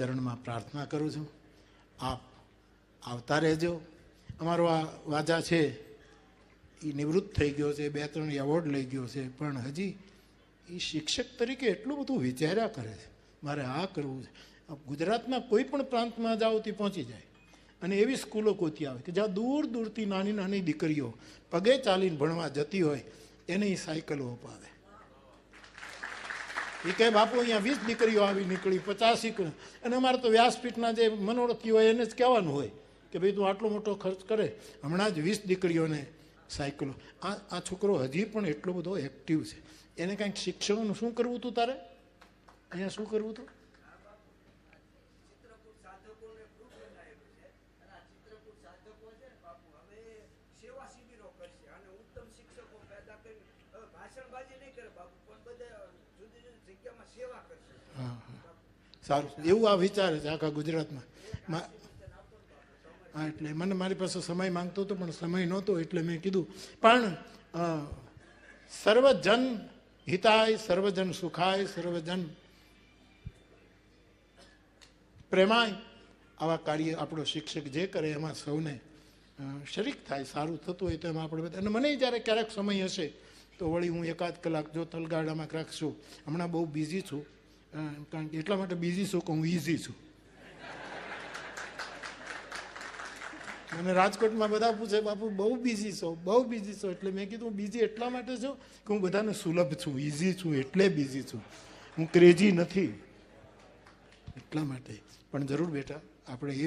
ચરણમાં પ્રાર્થના કરું છું. આપ આવતા રહેજો. અમારો આ વાજા છે એ નિવૃત્ત થઈ ગયો છે, બે ત્રણ એવોર્ડ લઈ ગયો છે, પણ હજી એ શિક્ષક તરીકે એટલું બધું વિચાર્યા કરે છે. મારે આ કરવું છે. ગુજરાતના કોઈ પણ પ્રાંતમાં જાઓ તે પહોંચી જાય. અને એવી સ્કૂલો ગોતી આવે કે જ્યાં દૂર દૂરથી નાની નાની દીકરીઓ પગે ચાલીને ભણવા જતી હોય, એને એ સાયકલો અપાવે. એ કહે, બાપુ, અહીંયા વીસ દીકરીઓ આવી નીકળી, પચાસ દીકરી અને અમારે તો વ્યાસપીઠના જે મનોરથી હોય એને જ કહેવાનું હોય કે, ભાઈ, તું આટલો મોટો ખર્ચ કરે, હમણાં જ વીસ દીકરીઓને સાયકલો. આ આ છોકરો હજી પણ એટલો બધો એક્ટિવ છે. એને કાંઈક શિક્ષણનું શું કરવું હતું તારે? અહીંયા શું કરવું હતું શિબિરો હા સારું. એવું આ વિચાર છે, આખા ગુજરાતમાં. હા, એટલે મને મારી પાસે સમય માંગતો હતો, પણ સમય નહોતો, એટલે મેં કીધું, પણ સર્વજન હિતાય, સર્વજન સુખાય, સર્વજન પ્રેમાય. આવા કાર્ય આપણો શિક્ષક જે કરે, એમાં સૌને શરીક થાય, સારું થતું હોય તો એમાં આપણે બધા અને મને જ્યારે ક્યારેક સમય હશે, તો વળી હું એકાદ કલાક જો તલગાડામાં રાખશું હમણાં બહુ બિઝી છું કારણ કે એટલા માટે બિઝી છું કે હું ઇઝી છું. મને રાજકોટમાં બધા પૂછે, બાપુ, બહુ બિઝી છો, બહુ બિઝી છો. એટલે મેં કીધું બિઝી એટલા માટે છું કે હું બધાને સુલભ છું ઇઝી છું, એટલે બિઝી છું. હું ક્રેઝી નથી. એટલા માટે. પણ જરૂર બેટા, આપણે એ